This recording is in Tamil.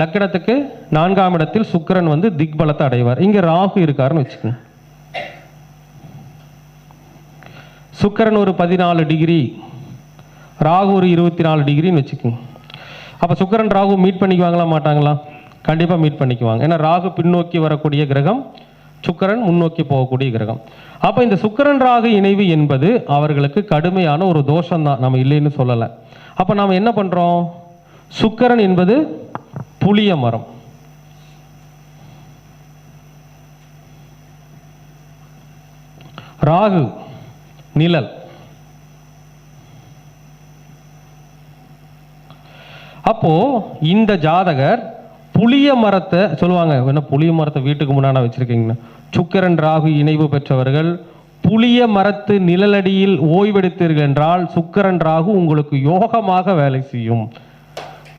லக்கணத்துக்கு நான்காம் இடத்தில் சுக்கரன் வந்து திக்பலத்தை அடைவார். இங்க ராகு இருக்காருன்னு வச்சுக்கோங்க. சுக்கரன் ஒரு பதினாலு டிகிரி ராகு ஒரு இருபத்தி நாலு டிகிரின்னு வச்சுக்கோங்க. அப்போ சுக்கரன் ராகு மீட் பண்ணிக்குவாங்களா மாட்டாங்களா? கண்டிப்பாக மீட் பண்ணிக்குவாங்க. ஏன்னா ராகு பின்னோக்கி வரக்கூடிய கிரகம் சுக்கரன் முன்னோக்கி போகக்கூடிய கிரகம். அப்போ இந்த சுக்கரன் ராகு இணைவு என்பது அவர்களுக்கு கடுமையான ஒரு தோஷம் தான் நம்ம இல்லைன்னு சொல்லலை. அப்போ நாம் என்ன பண்ணுறோம் சுக்கரன் என்பது புளிய மரம். ராகு நிழல். அப்போ இந்த ஜாதகர் புளிய மரத்தை சொல்லுவாங்க என்ன புளிய மரத்தை வீட்டுக்கு முன்னாடி வச்சிருக்கீங்கன்னு. சுக்கிரன் ராகு இணைவு பெற்றவர்கள் புளிய மரத்து நிழலடியில் ஓய்வெடுத்தீர்கள் என்றால் சுக்கிரன் ராகு உங்களுக்கு யோகமாக வேலை செய்யும்.